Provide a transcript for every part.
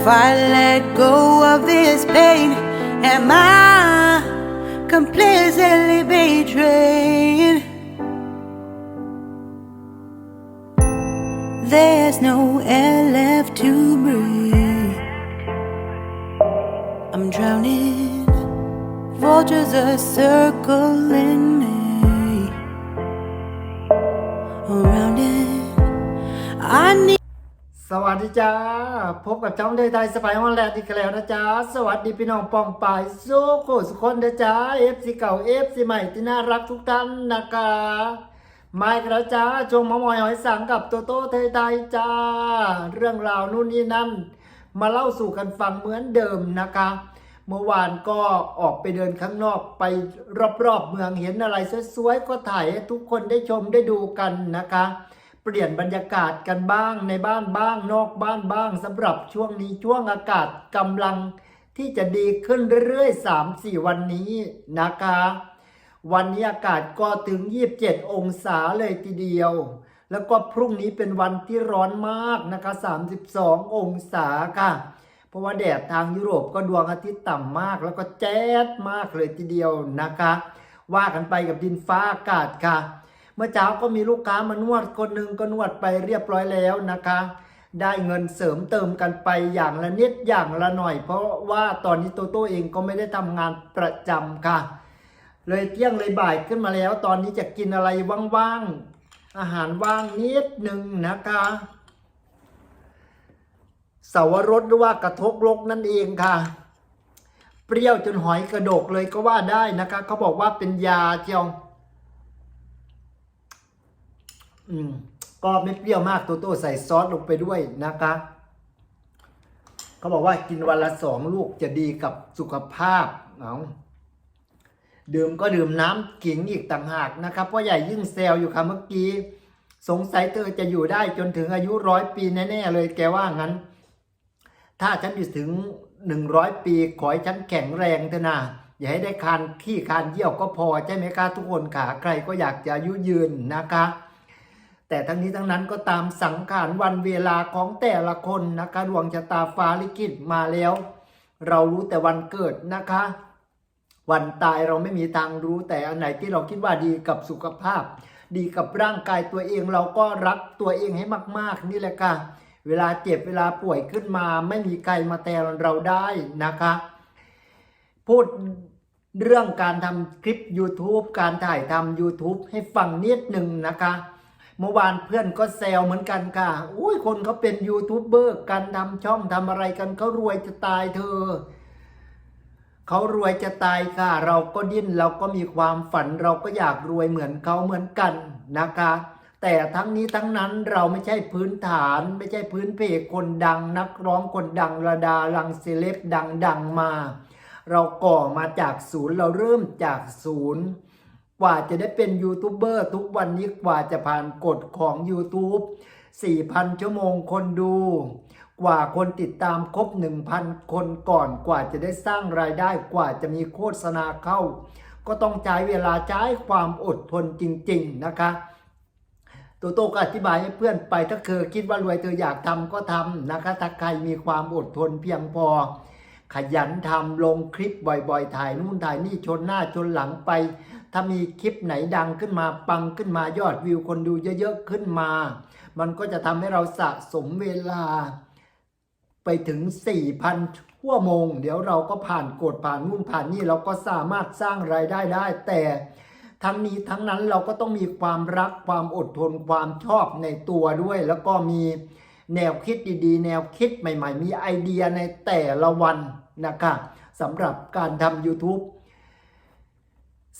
If I let go of this pain, am I completely betrayed? There's no air left to breathe. I'm drowning. Vultures are circling me. Around it, I need. สวัสดีจ้า พบกับช่องเดยไทยสไปฮอนแลนด์อีกแล้วนะจ๊ะสวัสดีพี่น้องปองปายโซโคสุกคนนะจ๊ะเอฟซีเก่าเอฟซีใหม่ที่น่ารักทุกท่านนะคะมาอีกแล้วจ้าจงมามอยหอยสังกับโตโต้เทยไทยจ้า เรื่องราวนู่นนี่นั่น มาเล่าสู่กันฟังเหมือนเดิมนะคะ เมื่อวานก็ออกไปเดินข้างนอกไปรอบๆเมืองเห็นอะไรสวยๆก็ถ่ายให้ทุกคนได้ชมได้ดูกันนะคะ เปลี่ยนบรรยากาศกันบ้างในบ้านบ้างนอกบ้านบ้างสำหรับช่วงนี้ช่วงอากาศกำลังที่จะดีขึ้นเรื่อยๆ 3-4 วันนี้นะคะ วันนี้อากาศก็ถึง 27 องศาเลยทีเดียว แล้วก็พรุ่งนี้เป็นวันที่ร้อนมากนะคะ 32 องศาค่ะเพราะว่าแดดทางยุโรปก็ดวงอาทิตย์ต่ำมาก แล้วก็แจ๊ดมากเลยทีเดียวนะคะ ว่ากันไปกับดินฟ้าอากาศค่ะ เมื่อเช้าก็มีลูกค้ามานวดคนหนึ่งก็นวดไปเรียบร้อยแล้วนะคะ ได้เงินเสริมเติมกันไปอย่างละนิดอย่างละหน่อย เพราะว่าตอนนี้โตโต้เองก็ไม่ได้ทำงานประจำค่ะ เลยเที่ยงเลยบ่ายขึ้นมาแล้ว ตอนนี้จะกินอะไรว่างๆ อาหารว่างนิดหนึ่งนะคะสาวรสหรือว่ากระทกลกนั่นเองค่ะ เปรี้ยวจนหอยกระดกเลยก็ว่าได้นะคะ เขาบอกว่าเป็นยาเจียว อืมก็ไม่เปรี้ยวมากโตโต้ใส่ซอสลงไปด้วยนะคะ เขาบอกว่ากินวันละสองลูกจะดีกับสุขภาพเอาดื่มก็ดื่มน้ำขิงอีกต่างหากนะครับเพราะใหญ่ยิ่งเซลอยู่ค่ะเมื่อกี้ สงสัยเธอจะอยู่ได้จนถึงอายุร้อยปีแน่ๆเลยแกว่างั้น ถ้าฉันอยู่ถึงหนึ่งร้อยปี ขอให้ฉันแข็งแรงเถอะนะอย่าให้ได้คานขี้คานเยี่ยวก็พอใช่ไหมคะทุกคนขาใครก็อยากจะอายุยืนนะคะ แต่ทั้งนี้ทั้งนั้นก็ตามสังขารวันเวลาของแต่ละคนนะคะดวงชะตาฟ้าลิขิตมาแล้ว เรารู้แต่วันเกิดนะคะ วันตายเราไม่มีทางรู้แต่อันไหนที่เราคิดว่าดีกับสุขภาพ ดีกับร่างกายตัวเองเราก็รักตัวเองให้มาก ๆ นี่แหละค่ะ เวลาเจ็บเวลาป่วยขึ้นมา ไม่มีใครมาแทนเราได้นะคะ พูดเรื่องการทำคลิป YouTube การถ่ายทำ YouTube ให้ฟังนิดหนึ่งนะคะ เมื่อวานเพื่อนก็แซวเหมือนกันค่ะอุ้ยคนเขาเป็นยูทูบเบอร์กันทำช่องทำอะไรกันเขารวยจะตายเธอเขารวยจะตายค่ะ เราก็ดิ้นเราก็มีความฝันเราก็อยากรวยเหมือนเขาเหมือนกันนะคะ แต่ทั้งนี้ทั้งนั้นเราไม่ใช่พื้นฐาน ไม่ใช่พื้นเพคนดัง นักร้องคนดังระดาลังเซเลบดังดังมา เราก่อมาจากศูนย์เราเริ่มจากศูนย์ กว่าจะได้เป็นยูทูบเบอร์ทุกวันนี้กว่าจะผ่านกฎของ YouTube 4,000 ชั่วโมงคนดู กว่าคนติดตามครบ 1,000 คนก่อนกว่าจะได้สร้างรายได้กว่าจะมีโฆษณาเข้า ก็ต้องใช้เวลาใช้ความอดทนจริง ๆ นะคะโตโตก็อธิบายให้เพื่อนไปถ้าเธอคิดว่ารวยเธออยากทำก็ทำนะคะถ้าใครมีความอดทนเพียงพอ ขยันทำลงคลิปบ่อยๆ ถ่ายนู่นถ่ายนี่ชนหน้าชนหลังไป ถ้ามีคลิปไหนดังขึ้นมาปังขึ้นมายอดวิวคนดูเยอะๆขึ้นมา มันก็จะทำให้เราสะสมเวลา ไปถึง 4,000หัวโมง เดี๋ยวเราก็ผ่านกฎผ่านนู่นผ่านนี่เราก็สามารถสร้างรายได้ได้ แต่ทั้งนี้ทั้งนั้นเราก็ต้องมีความรักความอดทนความชอบในตัวด้วย แล้วก็มีแนวคิดดีๆ แนวคิดใหม่ ๆ มีไอเดียในแต่ละวันนะคะสำหรับการทำ YouTube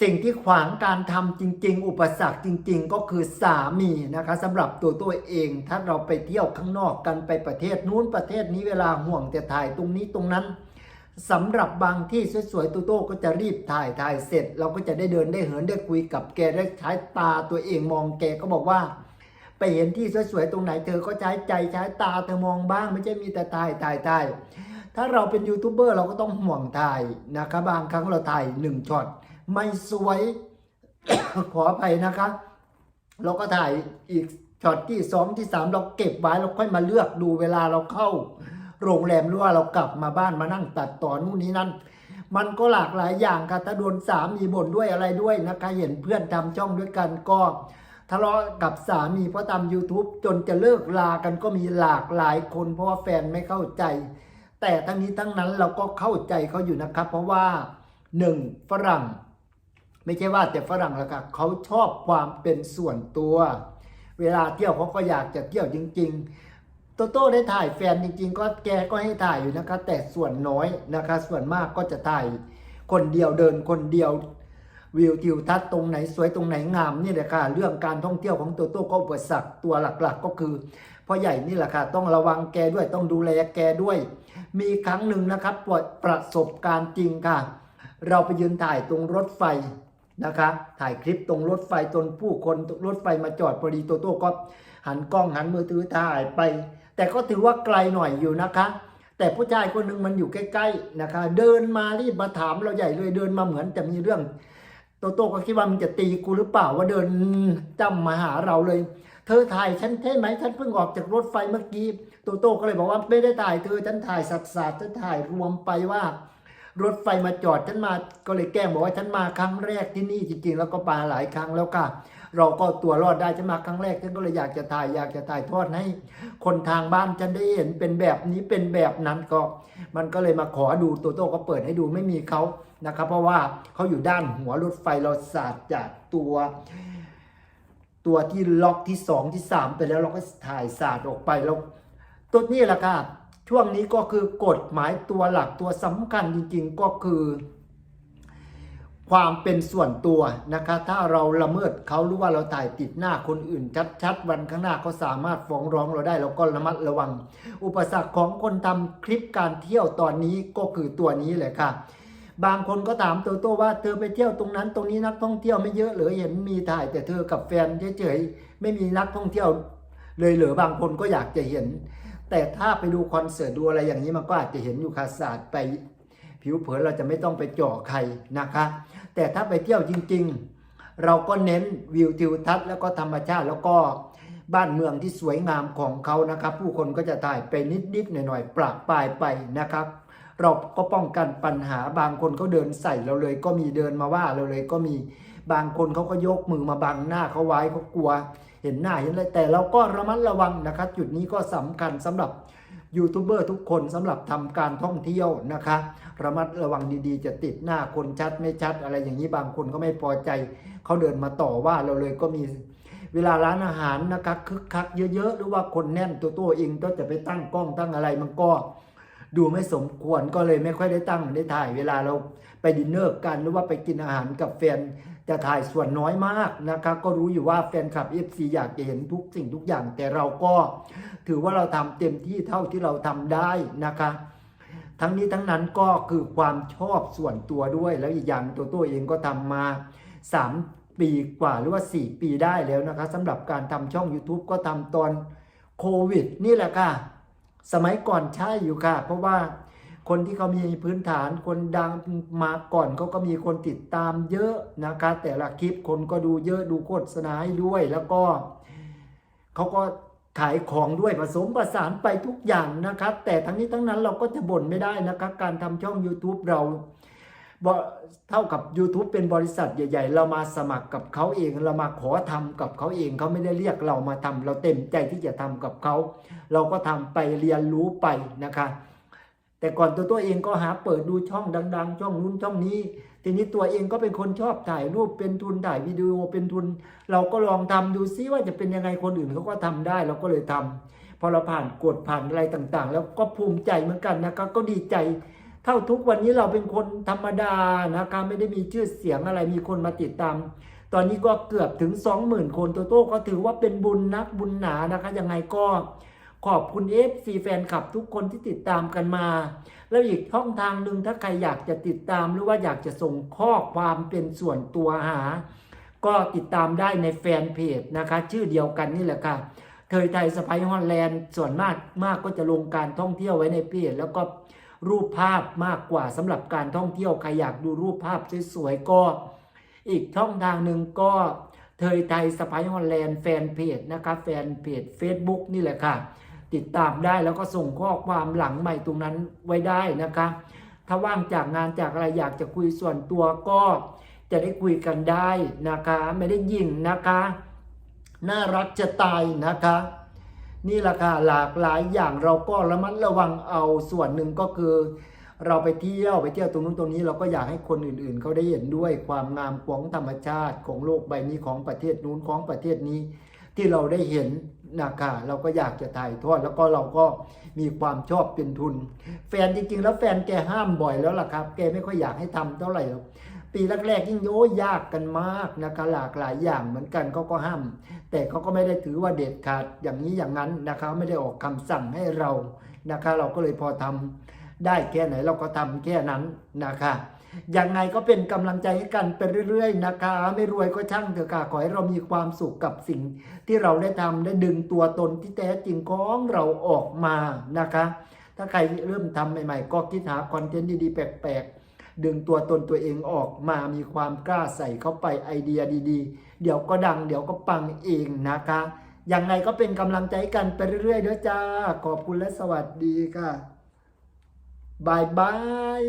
สิ่งที่ขวางการทำจริง ๆ อุปสรรคจริง ๆ ก็คือสามีนะคะสำหรับตัวตัวเอง ถ้าเราไปเที่ยวข้างนอกกันไปประเทศนู้นประเทศนี้เวลาห่วงแต่ถ่ายตรงนี้ตรงนั้นสำหรับบางที่สวยๆตัวโต้ก็จะรีบถ่ายถ่ายเสร็จ เราก็จะได้เดินได้เหินได้คุยกับแกได้ใช้ตาตัวเองมองแกก็บอกว่า ไปเห็นที่สวยๆตรงไหนเธอก็ใช้ใจใช้ตาเธอมองบ้าง ไม่ใช่มีแต่ถ่ายถ่ายถ่ายถ้าเราเป็นยูทูบเบอร์เราก็ต้องห่วงถ่ายนะคะบางครั้งเราถ่ายหนึ่งช็อต ไม่สวย ขออภัยนะคะ เราก็ถ่ายอีกช็อตที่สองที่สามเราเก็บไว้เราค่อยมาเลือกดูเวลาเราเข้า โรงแรมหรือว่าเรากลับมาบ้านมานั่งตัดต่อนู่นนี่นั่นมันก็หลากหลายอย่างค่ะถ้าโดนสามีบ่นด้วยอะไรด้วยนะคะเห็นเพื่อนทำช่องด้วยกันก็ทะเลาะกับสามีเพราะทำ YouTube จนจะเลิกลากันก็มีหลากหลายคนเพราะว่าแฟนไม่เข้าใจ แต่ทั้งนี้ทั้งนั้นเราก็เข้าใจเขาอยู่นะครับ เพราะว่าหนึ่งฝรั่ง ไม่ใช่ว่าแต่ฝรั่งแล้วค่ะเขาชอบความเป็นส่วนตัว เวลาเที่ยวเขาก็อยากจะเที่ยวจริง ๆ โตโต้ได้ถ่ายแฟนจริง ๆ ก็แกก็ให้ถ่ายอยู่นะคะ แต่ส่วนน้อยนะคะ ส่วนมากก็จะถ่ายคนเดียวเดินคนเดียววิวทิวทัศน์ตรงไหนสวยตรงไหนงามนี่แหละค่ะ เรื่องการท่องเที่ยวของโตโต้ก็อุปสรรคตัวหลักๆ ก็คือพ่อใหญ่นี่แหละค่ะ ต้องระวังแกด้วยต้องดูแลแกด้วย มีครั้งหนึ่งนะครับประประสบการณ์จริงค่ะ เราไปยืนถ่ายตรงรถไฟ นะคะ ถ่ายคลิปตรงรถไฟจนผู้คนรถไฟมาจอดพอดีโตโต้ก็หันกล้องหันมือถือถ่ายไป แต่ก็ถือว่าไกลหน่อยอยู่นะคะ แต่ผู้ชายคนหนึ่งมันอยู่ใกล้ๆนะคะ เดินมารีบมาถามเราใหญ่เลยเดินมาเหมือนจะมีเรื่อง โตโต้ก็คิดว่ามันจะตีกูหรือเปล่าว่าเดินจำมาหาเราเลย เธอถ่ายฉันใช่ไหมฉันเพิ่งออกจากรถไฟเมื่อกี้โตโต้ก็เลยบอกว่าไม่ได้ถ่ายเธอฉันถ่ายสัตว์สัตว์ฉันถ่ายรวมไปว่า รถไฟมาจอดฉันมาก็เลยแกล้งบอกว่าฉันมาครั้งแรกที่นี่จริงๆ แล้วก็มาหลายครั้งแล้วค่ะ เราก็ตัวรอดได้ฉันมาครั้งแรกฉันก็เลยอยากจะถ่ายอยากจะถ่ายทอดให้ คนทางบ้านฉันได้เห็นเป็นแบบนี้เป็นแบบนั้นก็ มันก็เลยมาขอดูโตโต้ก็เปิดให้ดูไม่มีเขานะครับ เพราะว่าเขาอยู่ด้านหัวรถไฟเราสาดจากตัว ตัวที่ล็อกที่สองที่สามไปแล้วเราก็ถ่ายสาดออกไปแล้วตัวนี้แหละค่ะ ช่วงนี้ก็คือกฎหมายตัวหลักตัวสำคัญจริงๆก็คือ ความเป็นส่วนตัวนะคะ ถ้าเราละเมิดเขาหรือว่าเราถ่ายติดหน้าคนอื่น ชัดๆ วันข้างหน้าเขาสามารถฟ้องร้องเราได้เราก็ระมัดระวัง อุปสรรคของคนทำคลิปการเที่ยวตอนนี้ก็คือตัวนี้เลยค่ะบางคนก็ถามโตโต้ว่าเธอไปเที่ยวตรงนั้นตรงนี้นักท่องเที่ยวไม่เยอะหรือเห็นมีถ่ายแต่เธอกับแฟนเฉยๆไม่มีนักท่องเที่ยวเลยเหรือบางคนก็อยากจะเห็น แต่ถ้าไปดูคอนเสิร์ตดูอะไรอย่างนี้มันก็อาจจะเห็นอยู่คาศาสตร์ไปผิวเผินเราจะไม่ต้องไปเจ่อใครนะคะ แต่ถ้าไปเที่ยวจริง ๆ เราก็เน้นวิวทิวทัศน์แล้วก็ธรรมชาติแล้วก็บ้านเมืองที่สวยงามของเขานะครับ ผู้คนก็จะถ่ายไปนิดๆหน่อยๆปรับปลายไปนะครับ เราก็ป้องกันปัญหาบางคนเขาเดินใส่เราเลยก็มีเดินมาว่าเราเลยก็มี บางคนเขาก็ยกมือมาบังหน้าเขาไว้เขากลัว เห็นหน้าเห็นอะไรแต่เราก็ระมัดระวังนะครับจุดนี้ก็สำคัญสำหรับยูทูบเบอร์ทุกคนสำหรับทำการท่องเที่ยวนะคะ ระมัดระวังดีๆ จะติดหน้าคนชัดไม่ชัด อะไรอย่างนี้บางคนก็ไม่พอใจเขาเดินมาต่อว่าเราเลยก็มีเวลาร้านอาหารนะคะคึกคักเยอะๆ หรือว่าคนแน่นตัวตัวเองก็จะไปตั้งกล้องตั้งอะไรมันก็ดูไม่สมควรก็เลยไม่ค่อยได้ตั้งได้ถ่าย เวลาเราไปดินเนอร์กันหรือว่าไปกินอาหารกับแฟน จะถ่ายส่วนน้อยมากนะครับก็รู้อยู่ว่าแฟนคลับ FC อยากจะเห็นทุกสิ่งทุกอย่าง แต่เราก็ถือว่าเราทำเต็มที่เท่าที่เราทำได้นะคะ ทั้งนี้ทั้งนั้นก็คือความชอบส่วนตัวด้วย แล้วอีกอย่างตัวตัวเองก็ทำมา 3 ปีกว่าหรือว่า 4 ปีได้แล้วนะคะสำหรับการทำช่อง YouTube ก็ทำตอนโควิด นี่แหละค่ะ สมัยก่อนใช่อยู่ค่ะ เพราะว่า คนที่เขามีพื้นฐานคนดังมาก่อนเขาก็มีคนติดตามเยอะนะคะแต่ละคลิปคนก็ดูเยอะดูโฆษณาให้ด้วย แล้วก็เขาก็ขายของด้วยผสมประสานไปทุกอย่างนะครับ แต่ทั้งนี้ทั้งนั้นเราก็จะบ่นไม่ได้นะครับ การทำช่อง YouTube เราเท่ากับ YouTube เป็นบริษัทใหญ่ ๆ เรามาสมัครกับเขาเอง เรามาขอทำกับเขาเองเขาไม่ได้เรียกเรามาทำเราเต็มใจที่จะทำกับเขา เราก็ทำไปเรียนรู้ไปนะคะ แต่ก่อนตัวตัวเองก็หาเปิดดูช่องดัง ๆ ช่องนู้นช่องนี้ ทีนี้ตัวเองก็เป็นคนชอบถ่ายรูปเป็นทุนถ่ายวิดีโอเป็นทุน เราก็ลองทำดูซิว่าจะเป็นยังไงคนอื่นเขาก็ทำได้เราก็เลยทำพอเราผ่านกฎผ่านอะไรต่างๆ แล้วก็ภูมิใจเหมือนกันนะครับก็ดีใจ เท่าทุกวันนี้เราเป็นคนธรรมดานะครับไม่ได้มีชื่อเสียงอะไรมีคนมาติดตาม ตอนนี้ก็เกือบถึง 20,000 คนโตโต้ก็ถือว่าเป็นบุญนักบุญหนานะคะยังไงก็ ขอบคุณ FC แฟนคลับทุกคนที่ติดตามกันมา แล้วอีกช่องทางหนึ่งถ้าใครอยากจะติดตามหรือว่าอยากจะส่งข้อความเป็นส่วนตัวหา ก็ติดตามได้ในแฟนเพจนะคะ ชื่อเดียวกันนี่แหละค่ะเทยไทยสไปฮอลแลนด์ส่วนมากมากก็จะลงการท่องเที่ยวไว้ในเพจแล้วก็รูปภาพมากกว่าสำหรับการท่องเที่ยวใครอยากดูรูปภาพสวยๆก็ อีกช่องทางหนึ่งก็เทยไทยสไปฮอลแลนด์แฟนเพจนะคะแฟนเพจ Facebook นี่แหละค่ะ ติดตามได้แล้วก็ส่งข้อความหลังใหม่ตรงนั้นไว้ได้นะคะ ถ้าว่างจากงานจากอะไรอยากจะคุยส่วนตัวก็จะได้คุยกันได้นะคะ ไม่ได้ยิงนะคะ น่ารักจะตายนะคะ นี่แหละค่ะหลากหลายอย่างเราก็ระมัดระวังเอาส่วนหนึ่งก็คือ เราไปเที่ยวไปเที่ยวตรงนู้นตรงนี้เราก็อยากให้คนอื่นๆ เขาได้เห็นด้วยความงามของธรรมชาติของโลกใบนี้ของประเทศนู้นของประเทศนี้ที่เราได้เห็น นะคะเราก็อยากจะถ่ายทอดแล้วก็เราก็มีความชอบเป็นทุน แฟนจริง ๆ แล้วแฟนแกห้ามบ่อยแล้วล่ะครับ แกไม่ค่อยอยากให้ทำเท่าไหร่หรอกปีแรกๆยิ่งโอ้ยากกันมากนะคะหลากหลายอย่างเหมือนกันเขาก็ห้าม แต่เขาก็ไม่ได้ถือว่าเด็ดขาดอย่างนี้อย่างนั้นนะคะไม่ได้ออกคำสั่งให้เรานะคะ เราก็เลยพอทำได้แค่ไหนเราก็ทำแค่นั้นนะคะ ยังไงก็เป็นกำลังใจให้กันไปเรื่อยๆนะคะ ไม่รวยก็ช่างเถอะค่ะขอให้เรามีความสุขกับสิ่งที่เราได้ทำได้ดึงตัวตนที่แท้จริงของเราออกมานะคะ ถ้าใครเริ่มทำใหม่ๆ ก็คิดหาคอนเทนต์ดีๆแปลกๆ ดึงตัวตนตัวเองออกมามีความกล้าใส่เข้าไปไอเดียดีๆ เดี๋ยวก็ดัง เดี๋ยวก็ปังเองนะคะยังไงก็เป็นกำลังใจกันไปเรื่อยๆด้อจ้า ขอบคุณและสวัสดีค่ะบายบาย